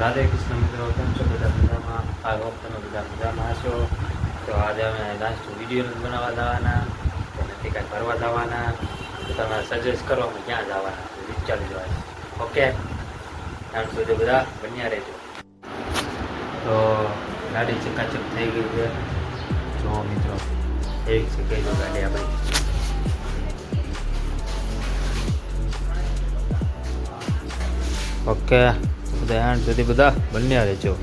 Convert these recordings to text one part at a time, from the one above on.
રાધે કૃષ્ણ મિત્રો, કેમ છો? બધા મજામાં? આ હોપ તમે બધા મજામાં હશો? તો આજે અમે લાસ્ટ વીડિયો બનાવવા જવાના નથી કાંઈ ફરવા જવાના. તો તમે સજેસ્ટ કરો અમે ક્યાં જવાના? વિચારી જો ઓકે ત્યાં સુધી બધા બન્યા રહેજો. તો ગાડી ચકાચક થઈ ગઈ છે. જો મિત્રો, એવી છે કઈ ગાડી આપણી ઓકે બધા એન્ડ સુધી બધા બન્યા રહેજો.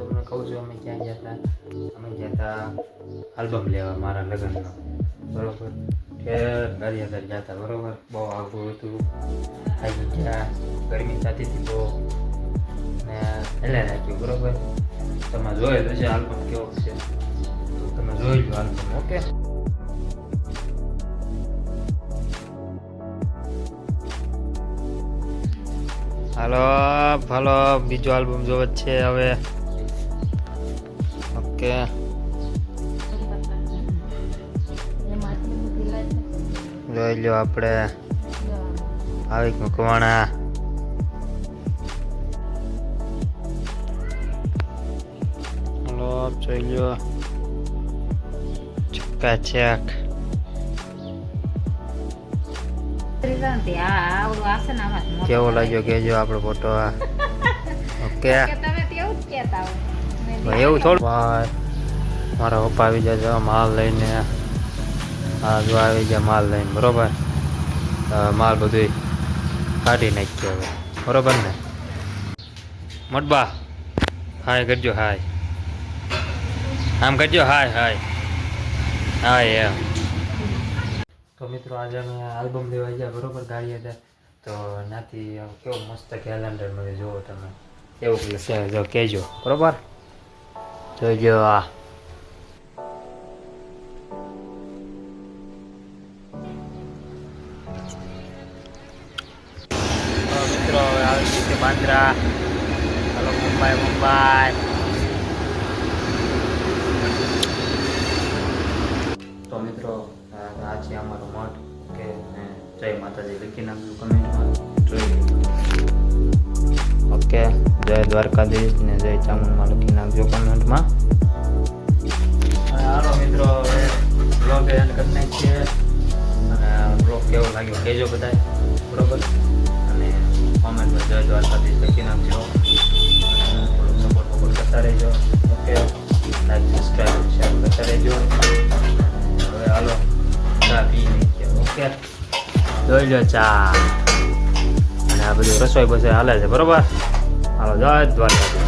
હું તમને કહું છું, અમે ક્યાં ગયા હતા અમે ગયા હતા આલ્બમ લેવા મારા લગ્નનો. બરોબર? કે ગારિયાદર હતા બરોબર? બહુ આઘું હતું. આવી ગયા ગરમી થતી હતી બહુ. ને એટલે રાખ્યું, બરોબર? તમે જોયો તો છે આલ્બમ કેવો છે. તો તમે જોઈ લો આલ્બમ, ઓકે? હાલો, ભલો, બીજો આલ્બમ જોવે છે હવે. ઓકે. જોઈ લો આપણે. આવી મકવાણા હલો જોઈ લો ચક્કા ચક. કેવો લાગ્યો કેજો આપણો ફોટો. ઓકે. તમે તેવું જ કહેતા હો મેં ભાઈ એવું થોડું. ભાઈ, મારા પપ્પા આવી જાય જો માલ લઈને. આ જો આવી જાય માલ લઈને, બરોબર? માલ બધું કાઢી નાખ્યો હવે, બરોબર ને? મટબા હાય કરજો, હાય. આમ કરજો, હાય હાય. હાય, એમ. તો મિત્રો, આજે અમે આલ્બમ લેવા ગયા, બરોબર ગાડી હતા. તો નાથી કેવું મસ્ત કેલેન્ડર મળે જુઓ તમે. એવું છે કહેજો, બરોબર? જોજો આ તો મિત્રો હવે આવી ગઈ છે બાંદ્રા હાલો મુંબઈ મુંબઈ તો મિત્રો આ આ છે અમારો મઠ કે ને જય માતાજી લખી નાખજો કમેન્ટમાં જોઈ ઓકે જય દ્વારકાધીશ ને જય ચામુંડમાં લખી નાખજો કમેન્ટમાં. હાલો મિત્રો, હવે બ્લોગ એન્ડ કરી નાખીએ. અને બ્લોગ કેવો લાગ્યો કહેજો બધાય. બરોબર? અને કોમેન્ટમાં જય દ્વારકાધીશ લખી નાખજો. થોડુંક સપોર્ટ વપોર્ટ કરતા રહેજો. ઓકે લાઈક સબસ્ક્રાઈબ શેર કરતા રહેજો. હવે હાલો, ચા પી ઓકે જોઈ લો ચા. અને આ બધું રસોઈ બસોઈ હાલે છે. બરોબર? હાલો જય દ્વારકા